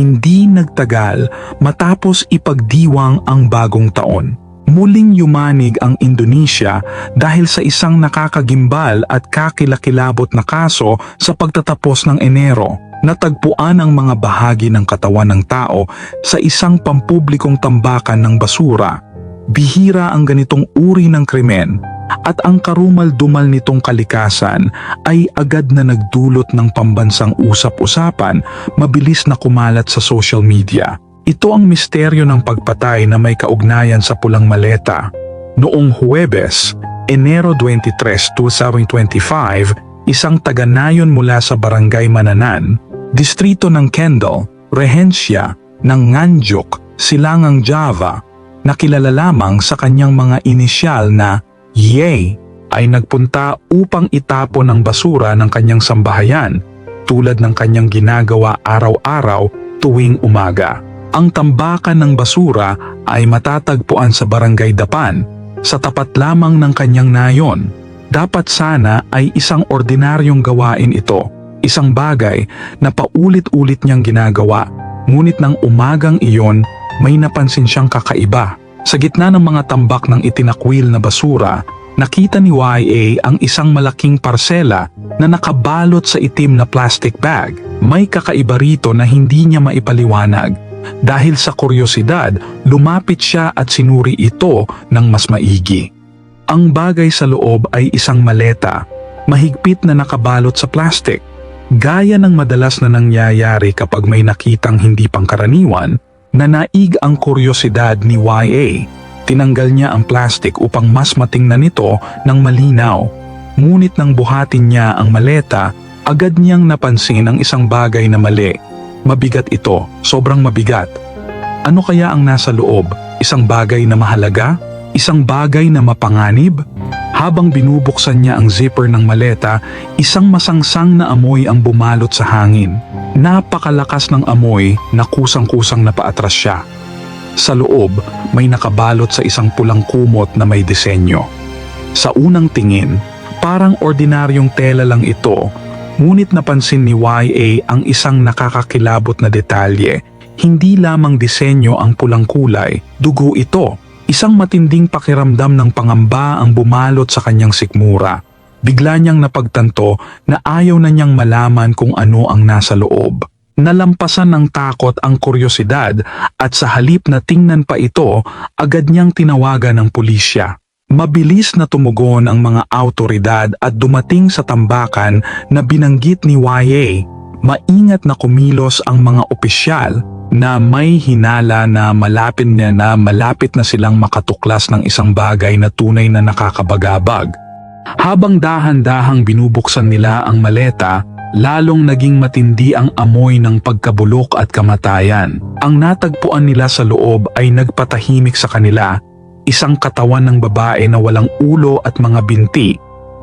Hindi nagtagal matapos ipagdiwang ang bagong taon. Muling yumanig ang Indonesia dahil sa isang nakakagimbal at kakilakilabot na kaso sa pagtatapos ng Enero. Natagpuan ang mga bahagi ng katawan ng tao sa isang pampublikong tambakan ng basura. Bihira ang ganitong uri ng krimen at ang karumal-dumal nitong kalikasan ay agad na nagdulot ng pambansang usap-usapan mabilis na kumalat sa social media. Ito ang misteryo ng pagpatay na may kaugnayan sa pulang maleta. Noong Huwebes, Enero 23, 2025, isang taga-nayon mula sa Barangay Mananan, distrito ng Kendall, Rehencia, ng Nganjuk, Silangang Java, na kilala lamang sa kanyang mga inisyal na Ye ay nagpunta upang itapon ang basura ng kanyang sambahayan tulad ng kanyang ginagawa araw-araw tuwing umaga. Ang tambakan ng basura ay matatagpuan sa barangay Dapan sa tapat lamang ng kanyang nayon. Dapat sana ay isang ordinaryong gawain ito, isang bagay na paulit-ulit niyang ginagawa. Ngunit ng umagang iyon, may napansin siyang kakaiba. Sa gitna ng mga tambak ng itinakwil na basura, nakita ni YA ang isang malaking parsela na nakabalot sa itim na plastic bag. May kakaiba rito na hindi niya maipaliwanag. Dahil sa kuryosidad, lumapit siya at sinuri ito ng mas maigi. Ang bagay sa loob ay isang maleta, mahigpit na nakabalot sa plastic. Gaya ng madalas na nangyayari kapag may nakitang hindi pangkaraniwan, nanaig ang kuryosidad ni YA. Tinanggal niya ang plastic upang mas matingnan ito ng malinaw. Ngunit nang buhatin niya ang maleta, agad niyang napansin ang isang bagay na mali. Mabigat ito, sobrang mabigat. Ano kaya ang nasa loob? Isang bagay na mahalaga? Isang bagay na mapanganib? Habang binubuksan niya ang zipper ng maleta, isang masangsang na amoy ang bumalot sa hangin. Napakalakas ng amoy na kusang-kusang napaatras siya. Sa loob, may nakabalot sa isang pulang kumot na may disenyo. Sa unang tingin, parang ordinaryong tela lang ito, ngunit napansin ni YA ang isang nakakakilabot na detalye. Hindi lamang disenyo ang pulang kulay, dugo ito. Isang matinding pakiramdam ng pangamba ang bumalot sa kanyang sikmura. Bigla niyang napagtanto na ayaw na niyang malaman kung ano ang nasa loob. Nalampasan ng takot ang kuryosidad at sa halip na tingnan pa ito, agad niyang tinawagan ng pulisya. Mabilis na tumugon ang mga autoridad at dumating sa tambakan na binanggit ni YA. Maingat na kumilos ang mga opisyal na may hinala na malapit na na malapit na silang makatuklas ng isang bagay na tunay na nakakabagabag. Habang dahan-dahang binubuksan nila ang maleta, lalong naging matindi ang amoy ng pagkabulok at kamatayan. Ang natagpuan nila sa loob ay nagpatahimik sa kanila, isang katawan ng babae na walang ulo at mga binti,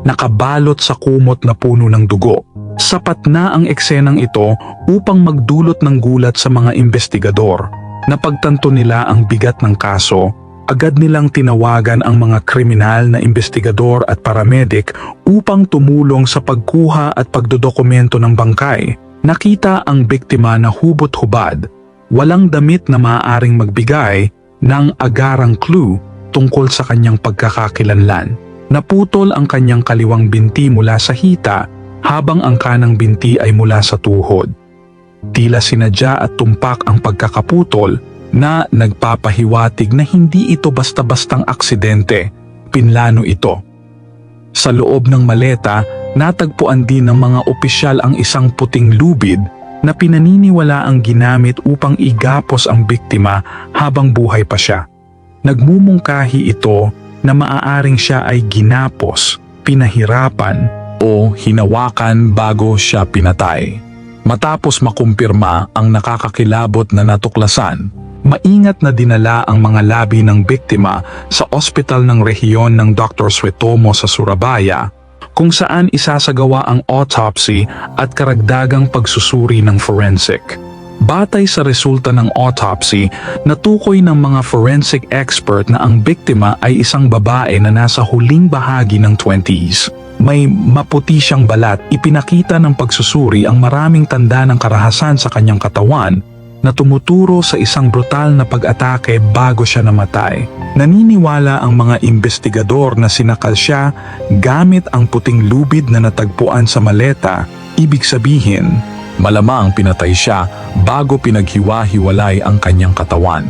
nakabalot sa kumot na puno ng dugo. Sapat na ang eksenang ito upang magdulot ng gulat sa mga investigador. Napagtanto nila ang bigat ng kaso agad nilang tinawagan ang mga kriminal na investigador at paramedic upang tumulong sa pagkuha at pagdodokumento ng bangkay. Nakita ang biktima na hubot-hubad, walang damit na maaaring magbigay ng agarang clue tungkol sa kanyang pagkakakilanlan. Naputol ang kanyang kaliwang binti mula sa hita habang ang kanang binti ay mula sa tuhod. Tila sinadya at tumpak ang pagkakaputol na nagpapahiwatig na hindi ito basta-bastang aksidente, pinlano ito. Sa loob ng maleta, natagpuan din ng mga opisyal ang isang puting lubid na pinaniniwala ang ginamit upang igapos ang biktima habang buhay pa siya. Nagmumungkahi ito na maaaring siya ay ginapos, pinahirapan o hinawakan bago siya pinatay. Matapos makumpirma ang nakakakilabot na natuklasan, maingat na dinala ang mga labi ng biktima sa ospital ng rehiyon ng Dr. Suetomo sa Surabaya kung saan isasagawa ang autopsy at karagdagang pagsusuri ng forensic. Batay sa resulta ng autopsy, natukoy ng mga forensic expert na ang biktima ay isang babae na nasa huling bahagi ng 20s. May maputi siyang balat, ipinakita ng pagsusuri ang maraming tanda ng karahasan sa kanyang katawan na tumuturo sa isang brutal na pag-atake bago siya namatay. Naniniwala ang mga investigador na sinakal siya gamit ang puting lubid na natagpuan sa maleta. Ibig sabihin, malamang pinatay siya bago pinaghiwa-hiwalay ang kanyang katawan.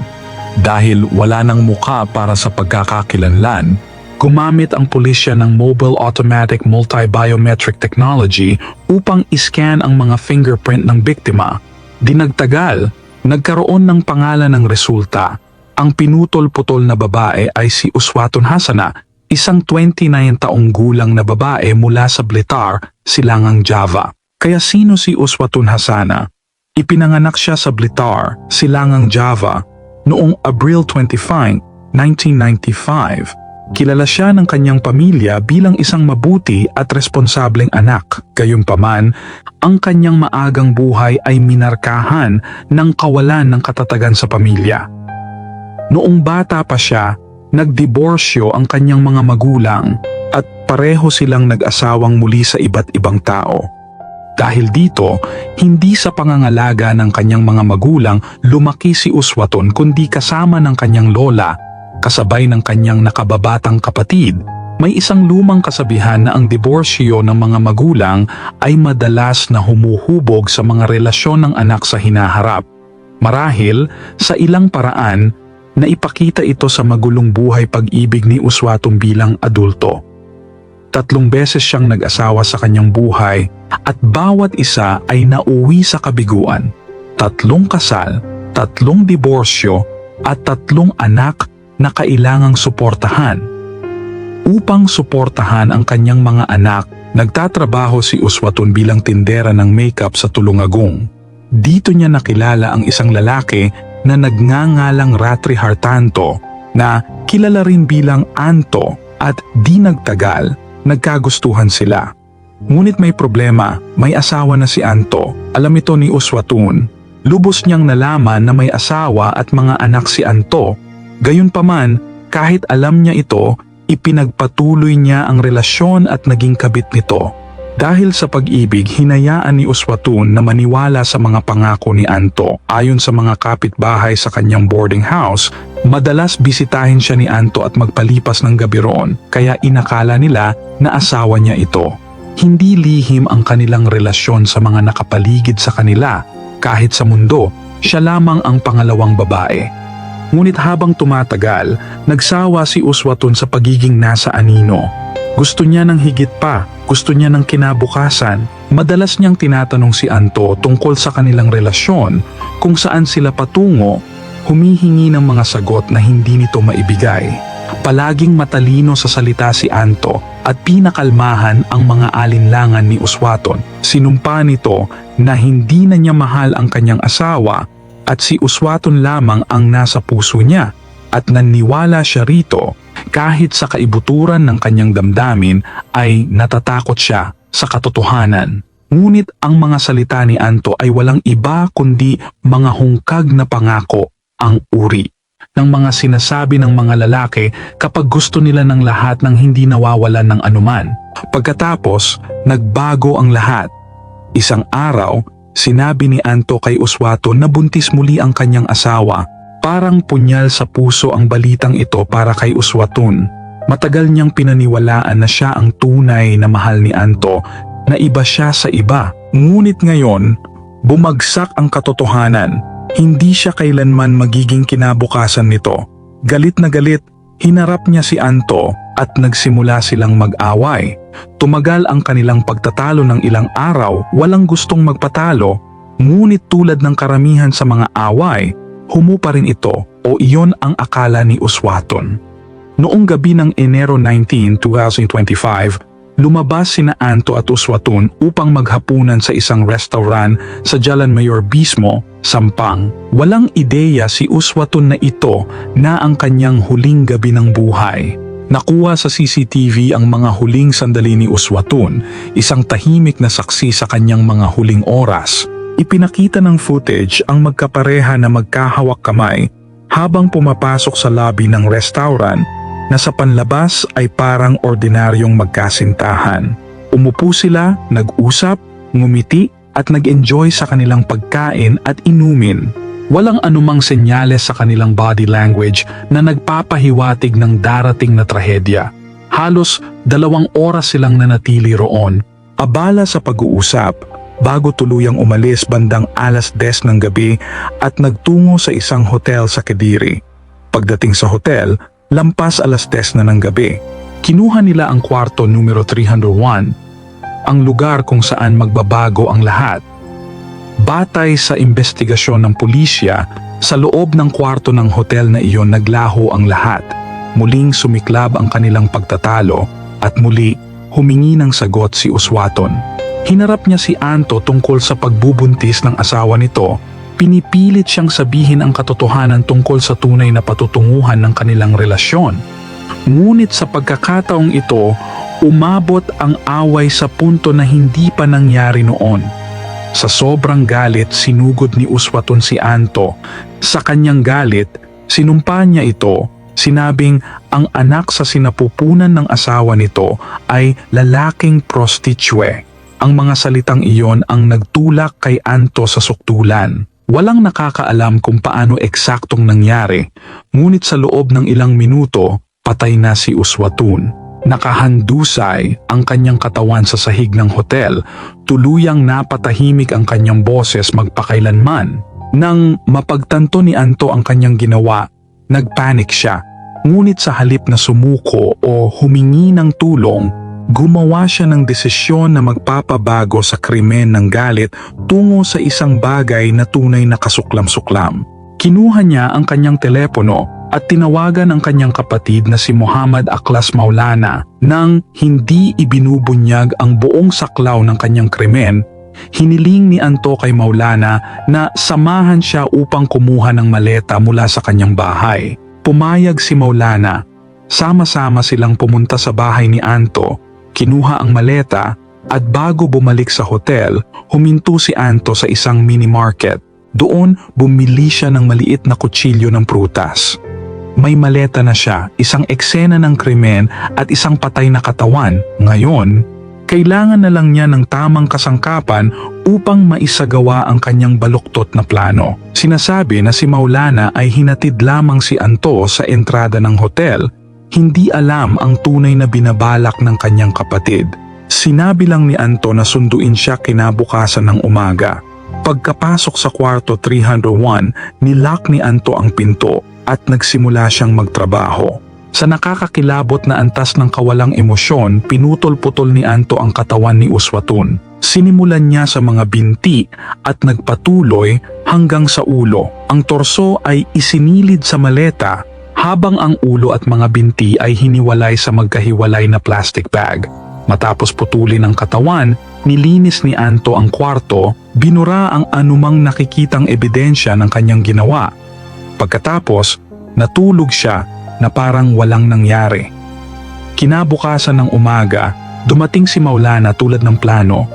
Dahil wala ng muka para sa pagkakakilanlan, gumamit ang pulisya ng Mobile Automatic Multi-Biometric Technology upang iscan ang mga fingerprint ng biktima. Dinagtagal, nagkaroon ng pangalan ng resulta. Ang pinutol-putol na babae ay si Uswaton Hasana, isang 29 taong gulang na babae mula sa Blitar, Silangang Java. Kaya sino si Uswatun Hasana? Ipinanganak siya sa Blitar, Silangang Java, noong Abril 25, 1995. Kilala siya ng kanyang pamilya bilang isang mabuti at responsableng anak. Gayunpaman, ang kanyang maagang buhay ay minarkahan ng kawalan ng katatagan sa pamilya. Noong bata pa siya, nagdiborsyo ang kanyang mga magulang at pareho silang nag-asawang muli sa iba't ibang tao. Dahil dito, hindi sa pangangalaga ng kanyang mga magulang lumaki si Uswaton kundi kasama ng kanyang lola kasabay ng kanyang nakababatang kapatid, may isang lumang kasabihan na ang diborsyo ng mga magulang ay madalas na humuhubog sa mga relasyon ng anak sa hinaharap. Marahil, sa ilang paraan, na ipakita ito sa magulong buhay pag-ibig ni Uswatong bilang adulto. Tatlong beses siyang nag-asawa sa kanyang buhay at bawat isa ay nauwi sa kabiguan. Tatlong kasal, tatlong diborsyo at tatlong anak na kailangang suportahan. Upang suportahan ang kanyang mga anak, nagtatrabaho si Uswatun bilang tindera ng makeup sa Tulungagong. Dito niya nakilala ang isang lalaki na nagngangalang Ratri Hartanto na kilala rin bilang Anto at di nagtagal, nagkagustuhan sila. Ngunit may problema, may asawa na si Anto. Alam ito ni Uswatun. Lubos niyang nalaman na may asawa at mga anak si Anto Gayunpaman, kahit alam niya ito, ipinagpatuloy niya ang relasyon at naging kabit nito. Dahil sa pag-ibig, hinayaan ni Uswatun na maniwala sa mga pangako ni Anto. Ayon sa mga kapitbahay sa kanyang boarding house, madalas bisitahin siya ni Anto at magpalipas ng gabi roon, kaya inakala nila na asawa niya ito. Hindi lihim ang kanilang relasyon sa mga nakapaligid sa kanila. Kahit sa mundo, siya lamang ang pangalawang babae. Ngunit habang tumatagal, nagsawa si Uswatun sa pagiging nasa anino. Gusto niya ng higit pa, gusto niya ng kinabukasan. Madalas niyang tinatanong si Anto tungkol sa kanilang relasyon, kung saan sila patungo, humihingi ng mga sagot na hindi nito maibigay. Palaging matalino sa salita si Anto at pinakalmahan ang mga alinlangan ni Uswaton. Sinumpa nito na hindi na niya mahal ang kanyang asawa at si Uswaton lamang ang nasa puso niya at naniwala siya rito kahit sa kaibuturan ng kanyang damdamin ay natatakot siya sa katotohanan. Ngunit ang mga salita ni Anto ay walang iba kundi mga hungkag na pangako ang uri ng mga sinasabi ng mga lalaki kapag gusto nila ng lahat ng hindi nawawalan ng anuman. Pagkatapos, nagbago ang lahat. Isang araw, Sinabi ni Anto kay Uswato na buntis muli ang kanyang asawa. Parang punyal sa puso ang balitang ito para kay Uswatun. Matagal niyang pinaniwalaan na siya ang tunay na mahal ni Anto na iba siya sa iba. Ngunit ngayon, bumagsak ang katotohanan. Hindi siya kailanman magiging kinabukasan nito. Galit na galit, hinarap niya si Anto at nagsimula silang mag-away. Tumagal ang kanilang pagtatalo ng ilang araw, walang gustong magpatalo, ngunit tulad ng karamihan sa mga away, humupa rin ito o iyon ang akala ni Uswaton. Noong gabi ng Enero 19, 2025, lumabas sina Anto at Uswatun upang maghapunan sa isang restaurant sa Jalan Mayor Bismo, Sampang. Walang ideya si Uswatun na ito na ang kanyang huling gabi ng buhay. Nakuha sa CCTV ang mga huling sandali ni Uswatun, isang tahimik na saksi sa kanyang mga huling oras. Ipinakita ng footage ang magkapareha na magkahawak kamay habang pumapasok sa lobby ng restaurant na sa panlabas ay parang ordinaryong magkasintahan. Umupo sila, nag-usap, ngumiti at nag-enjoy sa kanilang pagkain at inumin. Walang anumang senyales sa kanilang body language na nagpapahiwatig ng darating na trahedya. Halos dalawang oras silang nanatili roon. Abala sa pag-uusap, bago tuluyang umalis bandang alas 10 ng gabi at nagtungo sa isang hotel sa Kediri. Pagdating sa hotel, lampas alas 10 na ng gabi. Kinuha nila ang kwarto numero 301, ang lugar kung saan magbabago ang lahat. Batay sa investigasyon ng pulisya, sa loob ng kwarto ng hotel na iyon naglaho ang lahat. Muling sumiklab ang kanilang pagtatalo at muli humingi ng sagot si Uswaton. Hinarap niya si Anto tungkol sa pagbubuntis ng asawa nito. Pinipilit siyang sabihin ang katotohanan tungkol sa tunay na patutunguhan ng kanilang relasyon. Ngunit sa pagkakataong ito, umabot ang away sa punto na hindi pa nangyari noon. Sa sobrang galit, sinugod ni Uswaton si Anto. Sa kanyang galit, sinumpa niya ito, sinabing ang anak sa sinapupunan ng asawa nito ay lalaking prostitue. Ang mga salitang iyon ang nagtulak kay Anto sa suktulan. Walang nakakaalam kung paano eksaktong nangyari, ngunit sa loob ng ilang minuto, patay na si Uswatun. Nakahandusay ang kanyang katawan sa sahig ng hotel, tuluyang napatahimik ang kanyang boses magpakailanman. Nang mapagtanto ni Anto ang kanyang ginawa, nagpanik siya. Ngunit sa halip na sumuko o humingi ng tulong, gumawa siya ng desisyon na magpapabago sa krimen ng galit tungo sa isang bagay na tunay na kasuklam-suklam. Kinuha niya ang kanyang telepono at tinawagan ang kanyang kapatid na si Muhammad Aklas Maulana nang hindi ibinubunyag ang buong saklaw ng kanyang krimen hiniling ni Anto kay Maulana na samahan siya upang kumuha ng maleta mula sa kanyang bahay. Pumayag si Maulana. Sama-sama silang pumunta sa bahay ni Anto, kinuha ang maleta at bago bumalik sa hotel, huminto si Anto sa isang mini market. Doon, bumili siya ng maliit na kutsilyo ng prutas. May maleta na siya, isang eksena ng krimen at isang patay na katawan. Ngayon, kailangan na lang niya ng tamang kasangkapan upang maisagawa ang kanyang baluktot na plano. Sinasabi na si Maulana ay hinatid lamang si Anto sa entrada ng hotel, hindi alam ang tunay na binabalak ng kanyang kapatid. Sinabi lang ni Anto na sunduin siya kinabukasan ng umaga. Pagkapasok sa kwarto 301, nilock ni Anto ang pinto at nagsimula siyang magtrabaho. Sa nakakakilabot na antas ng kawalang emosyon, pinutol-putol ni Anto ang katawan ni Uswatun. Sinimulan niya sa mga binti at nagpatuloy hanggang sa ulo. Ang torso ay isinilid sa maleta habang ang ulo at mga binti ay hiniwalay sa magkahiwalay na plastic bag. Matapos putulin ang katawan, nilinis ni Anto ang kwarto, binura ang anumang nakikitang ebidensya ng kanyang ginawa. Pagkatapos, natulog siya na parang walang nangyari. Kinabukasan ng umaga, dumating si Maulana tulad ng plano.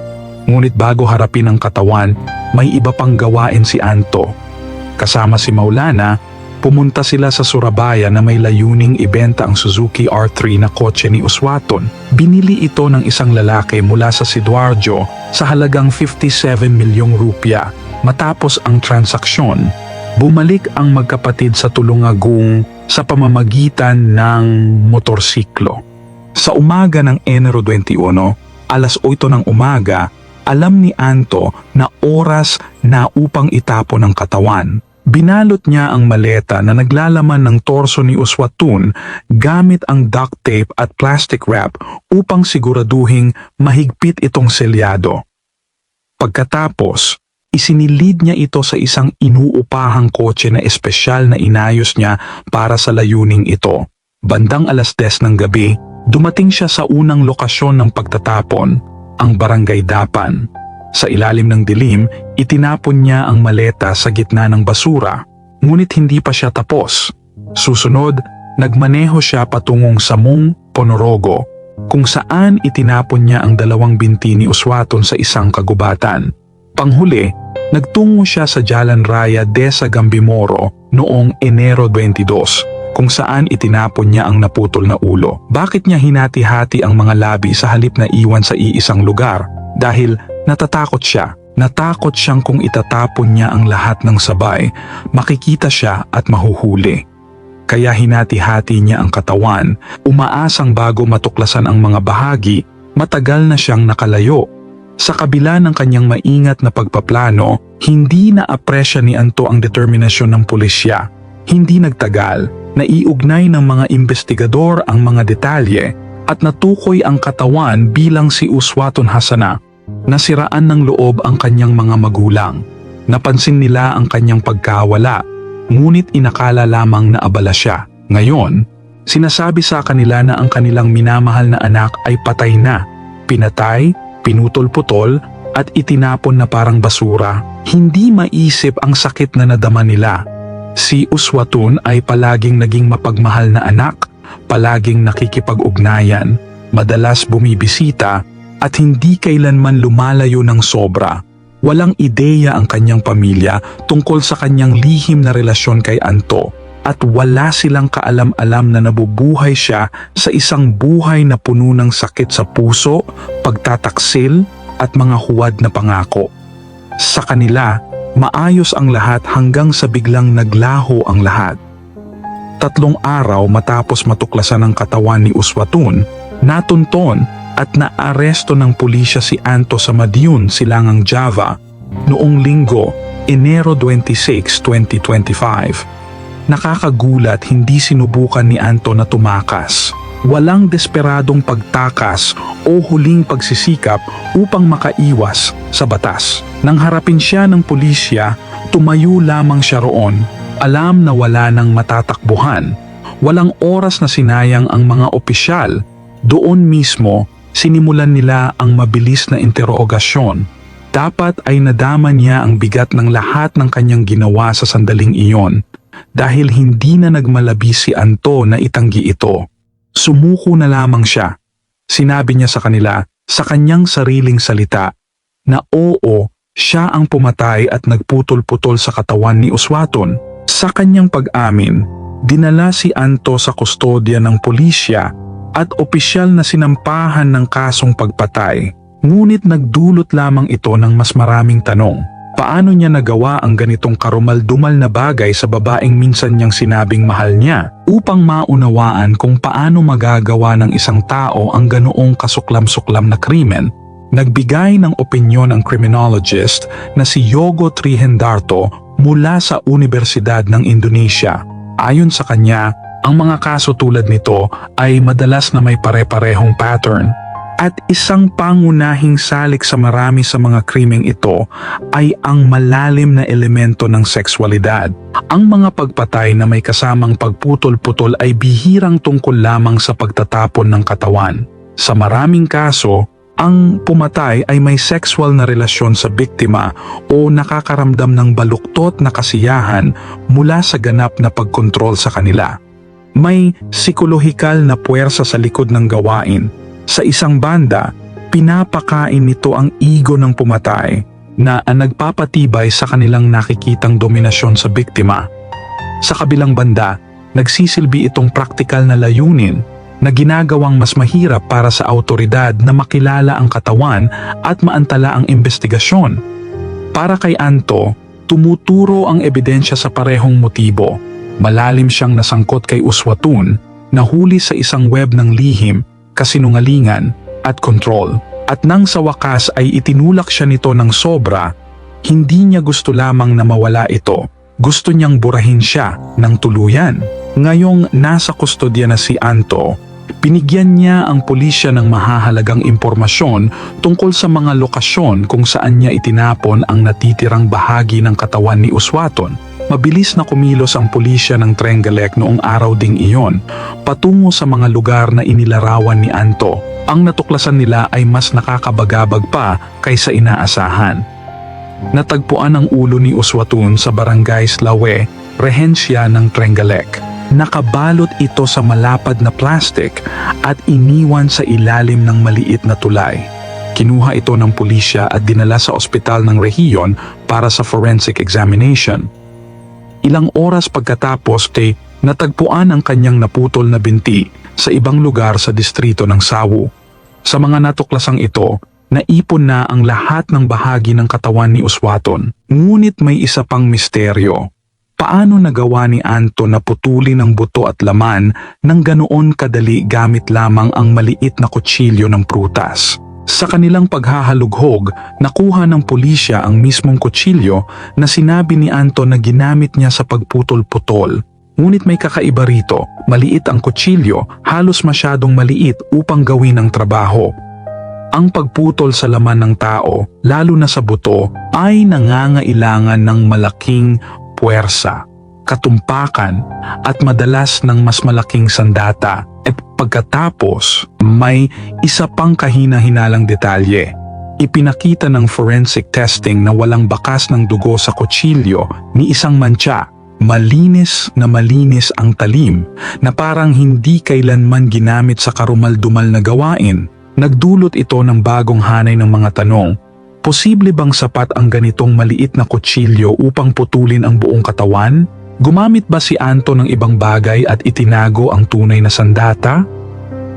Ngunit bago harapin ang katawan, may iba pang gawain si Anto. Kasama si Maulana, pumunta sila sa Surabaya na may layuning ibenta ang Suzuki R3 na kotse ni Uswaton. Binili ito ng isang lalaki mula sa Siduarjo sa halagang 57 milyong rupya. Matapos ang transaksyon, bumalik ang magkapatid sa Tulungagung sa pamamagitan ng motorsiklo. Sa umaga ng Enero 21, alas 8 ng umaga, alam ni Anto na oras na upang itapon ang katawan. Binalot niya ang maleta na naglalaman ng torso ni Uswatun gamit ang duct tape at plastic wrap upang siguraduhing mahigpit itong selyado. Pagkatapos, isinilid niya ito sa isang inuupahang kotse na espesyal na inayos niya para sa layuning ito. Bandang alas 10 ng gabi, dumating siya sa unang lokasyon ng pagtatapon, ang barangay Dapan. Sa ilalim ng dilim, itinapon niya ang maleta sa gitna ng basura, ngunit hindi pa siya tapos. Susunod, nagmaneho siya patungong Samung, Ponorogo, kung saan itinapon niya ang dalawang binti ni Uswaton sa isang kagubatan. Panghuli, nagtungo siya sa Jalan Raya de sa Gambimoro noong Enero 22 kung saan itinapon niya ang naputol na ulo. Bakit niya hinati-hati ang mga labi sa halip na iwan sa iisang lugar? Dahil natatakot siya Natakot siyang kung itatapon niya ang lahat ng sabay, makikita siya at mahuhuli. Kaya hinati-hati niya ang katawan, umaasang bago matuklasan ang mga bahagi, matagal na siyang nakalayo. Sa kabila ng kanyang maingat na pagpaplano, hindi na apresya ni Anto ang determinasyon ng pulisya. Hindi nagtagal, naiugnay ng mga investigador ang mga detalye at natukoy ang katawan bilang si Uswaton Hasana. Nasiraan ng loob ang kanyang mga magulang. Napansin nila ang kanyang pagkawala, ngunit inakala lamang na abala siya. Ngayon, sinasabi sa kanila na ang kanilang minamahal na anak ay patay na. Pinatay, pinutol-putol, at itinapon na parang basura. Hindi maisip ang sakit na nadama nila. Si Uswatun ay palaging naging mapagmahal na anak, palaging nakikipag-ugnayan, madalas bumibisita at hindi kailanman lumalayo ng sobra. Walang ideya ang kanyang pamilya tungkol sa kanyang lihim na relasyon kay Anto at wala silang kaalam-alam na nabubuhay siya sa isang buhay na puno ng sakit sa puso, pagtataksil at mga huwad na pangako. Sa kanila, maayos ang lahat hanggang sa biglang naglaho ang lahat. Tatlong araw matapos matuklasan ang katawan ni Uswatun, natunton at naaresto ng pulisya si Anto sa Madiun, Silangang Java, noong linggo, Enero 26, 2025. Nakakagulat hindi sinubukan ni Anto na tumakas. Walang desperadong pagtakas o huling pagsisikap upang makaiwas sa batas. Nang harapin siya ng pulisya, tumayo lamang siya roon. Alam na wala nang matatakbuhan. Walang oras na sinayang ang mga opisyal. Doon mismo, sinimulan nila ang mabilis na interogasyon. Dapat ay nadama niya ang bigat ng lahat ng kanyang ginawa sa sandaling iyon dahil hindi na nagmalabi si Anto na itanggi ito. Sumuko na lamang siya. Sinabi niya sa kanila sa kanyang sariling salita na oo, siya ang pumatay at nagputol-putol sa katawan ni Uswaton. Sa kanyang pag-amin, dinala si Anto sa kustodya ng pulisya at opisyal na sinampahan ng kasong pagpatay. Ngunit nagdulot lamang ito ng mas maraming tanong. Paano niya nagawa ang ganitong karumal-dumal na bagay sa babaeng minsan niyang sinabing mahal niya upang maunawaan kung paano magagawa ng isang tao ang ganoong kasuklam-suklam na krimen? Nagbigay ng opinyon ang criminologist na si Yogo Trihendarto mula sa Universidad ng Indonesia. Ayon sa kanya, ang mga kaso tulad nito ay madalas na may pare-parehong pattern. At isang pangunahing salik sa marami sa mga krimeng ito ay ang malalim na elemento ng sexualidad. Ang mga pagpatay na may kasamang pagputol-putol ay bihirang tungkol lamang sa pagtatapon ng katawan. Sa maraming kaso, ang pumatay ay may sexual na relasyon sa biktima o nakakaramdam ng baluktot na kasiyahan mula sa ganap na pagkontrol sa kanila. May psikolohikal na puwersa sa likod ng gawain. Sa isang banda, pinapakain nito ang ego ng pumatay na ang nagpapatibay sa kanilang nakikitang dominasyon sa biktima. Sa kabilang banda, nagsisilbi itong praktikal na layunin na ginagawang mas mahirap para sa autoridad na makilala ang katawan at maantala ang investigasyon. Para kay Anto, tumuturo ang ebidensya sa parehong motibo. Malalim siyang nasangkot kay Uswatun, nahuli sa isang web ng lihim, kasinungalingan at kontrol. At nang sa wakas ay itinulak siya nito ng sobra, hindi niya gusto lamang na mawala ito. Gusto niyang burahin siya ng tuluyan. Ngayong nasa kustodya na si Anto, Binigyan niya ang pulisya ng mahahalagang impormasyon tungkol sa mga lokasyon kung saan niya itinapon ang natitirang bahagi ng katawan ni Uswaton. Mabilis na kumilos ang pulisya ng Trengalek noong araw ding iyon patungo sa mga lugar na inilarawan ni Anto. Ang natuklasan nila ay mas nakakabagabag pa kaysa inaasahan. Natagpuan ang ulo ni Uswatun sa barangay Slawe, rehensya ng Trengalek. Nakabalot ito sa malapad na plastic at iniwan sa ilalim ng maliit na tulay. Kinuha ito ng pulisya at dinala sa ospital ng rehiyon para sa forensic examination. Ilang oras pagkatapos kay natagpuan ang kanyang naputol na binti sa ibang lugar sa distrito ng Sawu. Sa mga natuklasang ito, naipon na ang lahat ng bahagi ng katawan ni Uswaton. Ngunit may isa pang misteryo. Paano nagawa ni Anto na putulin ang buto at laman ng ganoon kadali gamit lamang ang maliit na kutsilyo ng prutas? Sa kanilang paghahalughog, nakuha ng pulisya ang mismong kutsilyo na sinabi ni Anto na ginamit niya sa pagputol-putol. Ngunit may kakaiba rito, maliit ang kutsilyo, halos masyadong maliit upang gawin ang trabaho. Ang pagputol sa laman ng tao, lalo na sa buto, ay nangangailangan ng malaking puwersa, katumpakan at madalas ng mas malaking sandata. At pagkatapos, may isa pang kahina-hinalang detalye. Ipinakita ng forensic testing na walang bakas ng dugo sa kutsilyo ni isang mantsa. Malinis na malinis ang talim na parang hindi kailanman ginamit sa karumaldumal na gawain. Nagdulot ito ng bagong hanay ng mga tanong. Posible bang sapat ang ganitong maliit na kutsilyo upang putulin ang buong katawan? Gumamit ba si Anto ng ibang bagay at itinago ang tunay na sandata?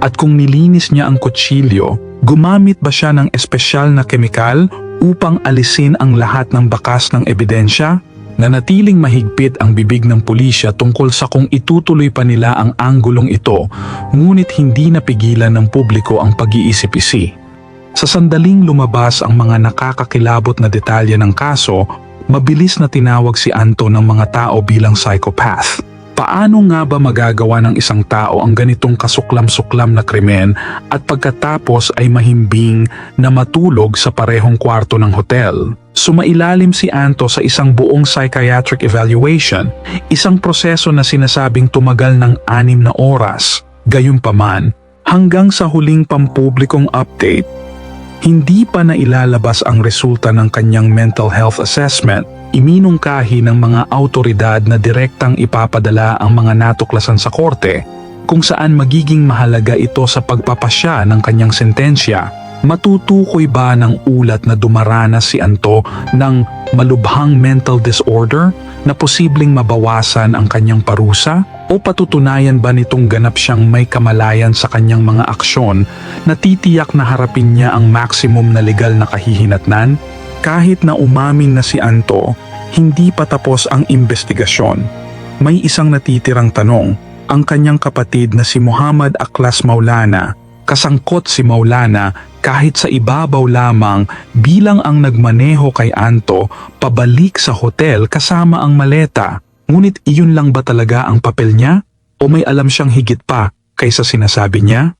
At kung nilinis niya ang kutsilyo, gumamit ba siya ng espesyal na kemikal upang alisin ang lahat ng bakas ng ebidensya? Nanatiling mahigpit ang bibig ng pulisya tungkol sa kung itutuloy pa nila ang anggulong ito, ngunit hindi napigilan ng publiko ang pag-iisip-isi. Sa sandaling lumabas ang mga nakakakilabot na detalye ng kaso, mabilis na tinawag si Anto ng mga tao bilang psychopath. Paano nga ba magagawa ng isang tao ang ganitong kasuklam-suklam na krimen at pagkatapos ay mahimbing na matulog sa parehong kwarto ng hotel? Sumailalim si Anto sa isang buong psychiatric evaluation, isang proseso na sinasabing tumagal ng anim na oras. Gayunpaman, hanggang sa huling pampublikong update, hindi pa nailalabas ang resulta ng kanyang mental health assessment, iminungkahi ng mga autoridad na direktang ipapadala ang mga natuklasan sa korte kung saan magiging mahalaga ito sa pagpapasya ng kanyang sentensya. Matutukoy ba ng ulat na dumaranas si Anto ng malubhang mental disorder na posibleng mabawasan ang kanyang parusa? O patutunayan ba nitong ganap siyang may kamalayan sa kanyang mga aksyon na titiyak na harapin niya ang maximum na legal na kahihinatnan? Kahit na umamin na si Anto, hindi pa tapos ang investigasyon. May isang natitirang tanong, ang kanyang kapatid na si Muhammad Aklas Maulana, kasangkot si Maulana kahit sa ibabaw lamang bilang ang nagmaneho kay Anto pabalik sa hotel kasama ang maleta. Ngunit iyon lang ba talaga ang papel niya? O may alam siyang higit pa kaysa sinasabi niya?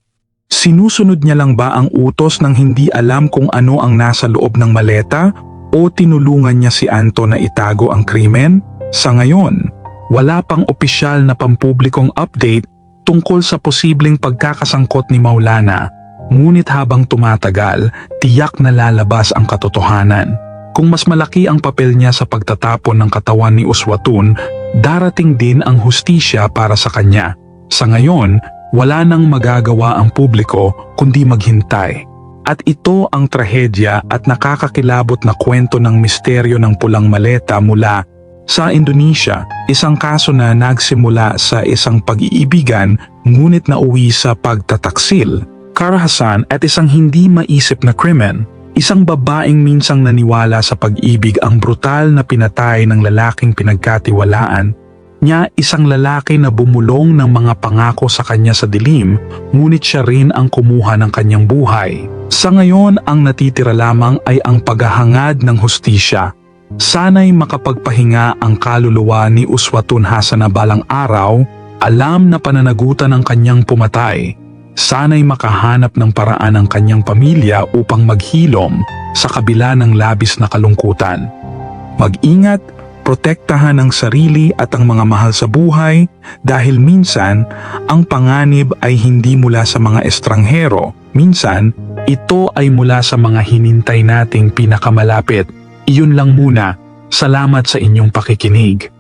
Sinusunod niya lang ba ang utos ng hindi alam kung ano ang nasa loob ng maleta? O tinulungan niya si Anto na itago ang krimen? Sa ngayon, wala pang opisyal na pampublikong update tungkol sa posibleng pagkakasangkot ni Maulana. Ngunit habang tumatagal, tiyak na lalabas ang katotohanan. Kung mas malaki ang papel niya sa pagtatapon ng katawan ni Uswatun, darating din ang hustisya para sa kanya. Sa ngayon, wala nang magagawa ang publiko kundi maghintay. At ito ang trahedya at nakakakilabot na kwento ng misteryo ng pulang maleta mula sa Indonesia, isang kaso na nagsimula sa isang pag-iibigan ngunit nauwi sa pagtataksil, karahasan at isang hindi maisip na krimen. Isang babaeng minsang naniwala sa pag-ibig ang brutal na pinatay ng lalaking pinagkatiwalaan. Niya isang lalaki na bumulong ng mga pangako sa kanya sa dilim, ngunit siya rin ang kumuha ng kanyang buhay. Sa ngayon, ang natitira lamang ay ang paghahangad ng hustisya. Sana'y makapagpahinga ang kaluluwa ni Uswatun Hasan na balang araw, alam na pananagutan ng kanyang pumatay. Sana'y makahanap ng paraan ang kanyang pamilya upang maghilom sa kabila ng labis na kalungkutan. Mag-ingat, protektahan ang sarili at ang mga mahal sa buhay dahil minsan ang panganib ay hindi mula sa mga estranghero. Minsan, ito ay mula sa mga hinintay nating pinakamalapit. Iyon lang muna. Salamat sa inyong pakikinig.